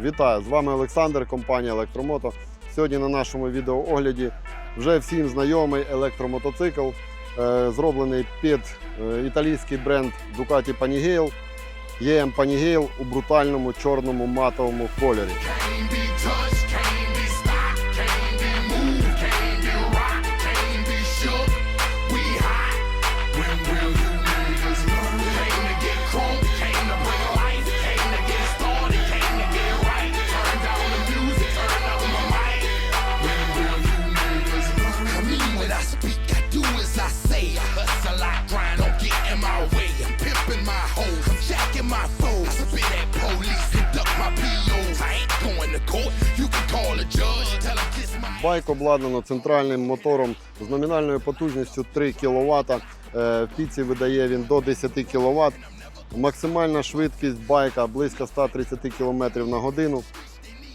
Вітаю! З вами Олександр, компанія Електромото. Сьогодні на нашому відеоогляді вже всім знайомий електромотоцикл, е, зроблений під е, італійський бренд Ducati Panigale. ЄМ Panigale у брутальному чорному матовому кольорі. I speak, I do as I say. I hustle, I grind, don't get in my way. I'm pimping my hoes, I'm jacking my foes. I spit at police, conduct my POs. I ain't going to court, you can call a judge, tell him kiss my Байк обладнано центральним мотором з номінальною потужністю 3 кВт. В піці видає він до 10 кВт. Максимальна швидкість байка близько 130 км на годину.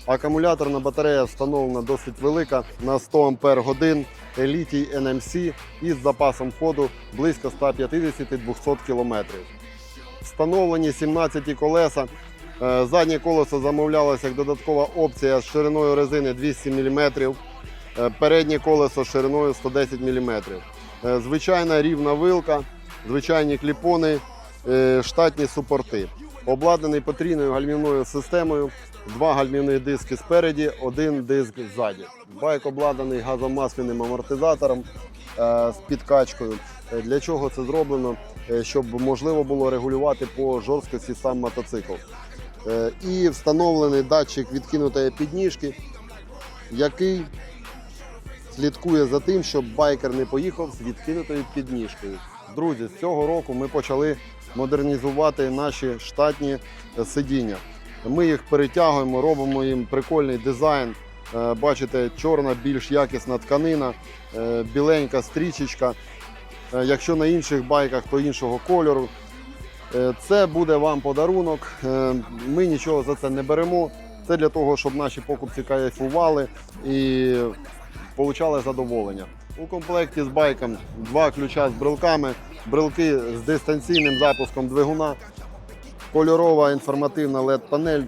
Акумуляторна батарея встановлена досить велика на 100 Ампер годин Elite NMC із запасом ходу близько 150-200 км. Встановлені 17 колеса. Е, Заднє колесо замовлялося як додаткова опція з шириною резини 200 мм. Е, Переднє колесо шириною 110 мм. Е, Звичайна рівна вилка, звичайні кліпони, штатні супорти. Обладнаний потрійною гальмівною системою, два гальмівні диски спереді, один диск ззаді. Байк обладнаний газомасляним амортизатором е, з підкачкою. Е, Для чого це зроблено? Е, Щоб можливо було регулювати по жорсткості сам мотоцикл. І встановлений датчик відкинутої підніжки, який слідкує за тим, щоб байкер не поїхав з відкинутою підніжкою. Друзі, з цього року ми почали модернізувати наші штатні е, сидіння. Ми їх перетягуємо, робимо їм прикольний дизайн. Е, Бачите, чорна, більш якісна тканина, е, біленька стрічечка. Якщо на інших байках, то іншого кольору. Це буде вам подарунок. Ми нічого за це не беремо. Це для того, щоб наші покупці кайфували і отримали задоволення. У комплекті з байком два ключа з брелками, брелки з дистанційним запуском двигуна, кольорова інформативна LED-панель,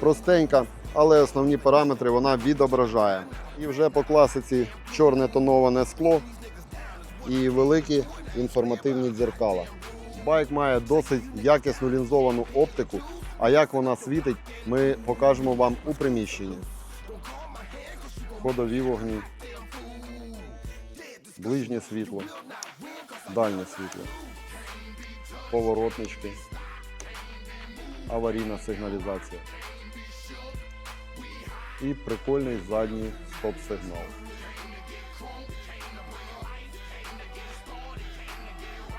простенька, але основні параметри вона відображає. І вже по класиці чорне тоноване скло і великі інформативні дзеркала. Байк має досить якісну лінзовану оптику, а як вона світить, ми покажемо вам у приміщенні. Ходові вогні, ближнє світло, дальнє світло, поворотнички, аварійна сигналізація і прикольний задній стоп-сигнал.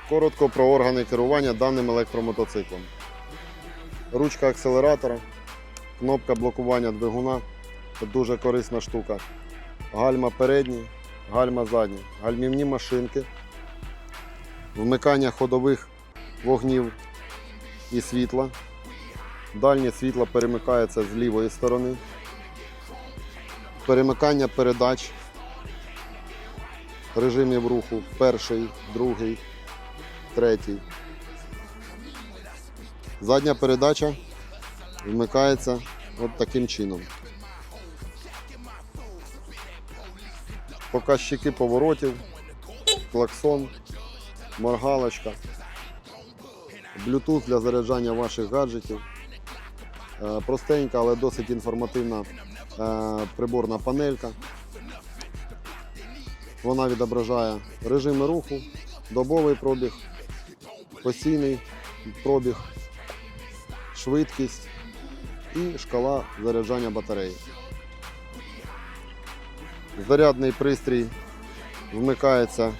Коротко про органи керування даним електромотоциклом. Ручка акселератора, кнопка блокування двигуна дуже корисна штука. Гальма передні, гальма задні, гальмівні машинки, вмикання ходових вогнів і світла. Дальнє світло перемикається з лівої сторони. Перемикання передач режимів руху перший, другий, третій. Задня передача вмикається от таким чином. Показчики поворотів, клаксон, моргалочка, Bluetooth для заряджання ваших гаджетів. Е, Простенька, але досить інформативна е, приборна панелька. Вона відображає режими руху, добовий пробіг, постійний пробіг, швидкість і шкала заряджання батареї. Зарядний пристрій вмикається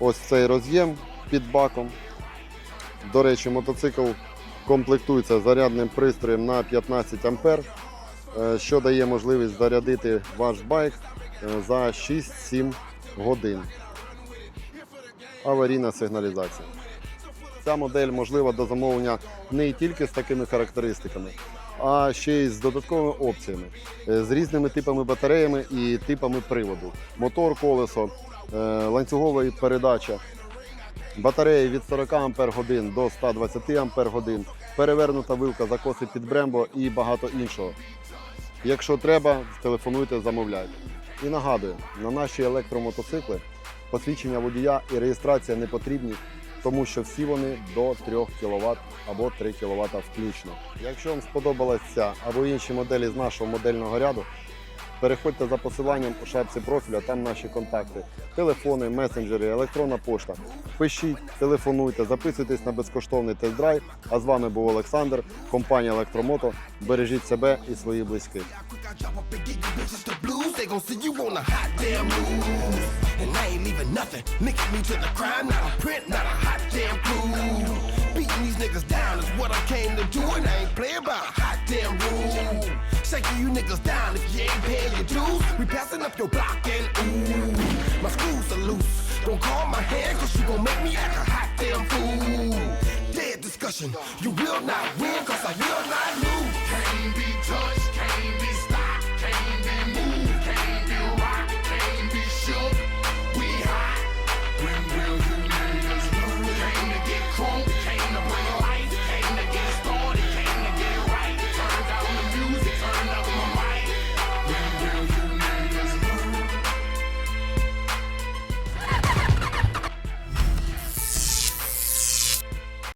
ось цей роз'єм під баком. До речі, мотоцикл комплектується зарядним пристроєм на 15 А, е, що дає можливість зарядити ваш байк е, за 6-7 годин. Аварійна сигналізація. Ця модель можлива до замовлення не тільки з такими характеристиками, а ще й з додатковими опціями, е, з різними типами батареями і типами приводу. Мотор, колесо, е, ланцюгова передача, Батареї від 40 Ампер до 120 Ампер годин, перевернута вилка, закоси під брембо і багато іншого. Якщо треба, телефонуйте, замовляйте. І нагадую, на наші електромотоцикли посвідчення водія і реєстрація не потрібні, тому що всі вони до 3 кВт або 3 кВт включно. Якщо вам сподобалася або інші моделі з нашого модельного ряду, переходьте за посиланням у шапці профіля, там наші контакти, телефони, месенджери, електронна пошта. Пишіть, телефонуйте, записуйтесь на безкоштовний тест-драйв. А з вами був Олександр, компанія Електромото. Бережіть себе і damn clue. Beating these niggas down is what I came to do, and I ain't playing by a hot damn rule. Shaking you niggas down if you ain't paying your dues. We passing up your block and ooh, my screws are loose. Don't call my hand, cause you gon' make me act a hot damn fool. Dead discussion, you will not win, cause I will not lose.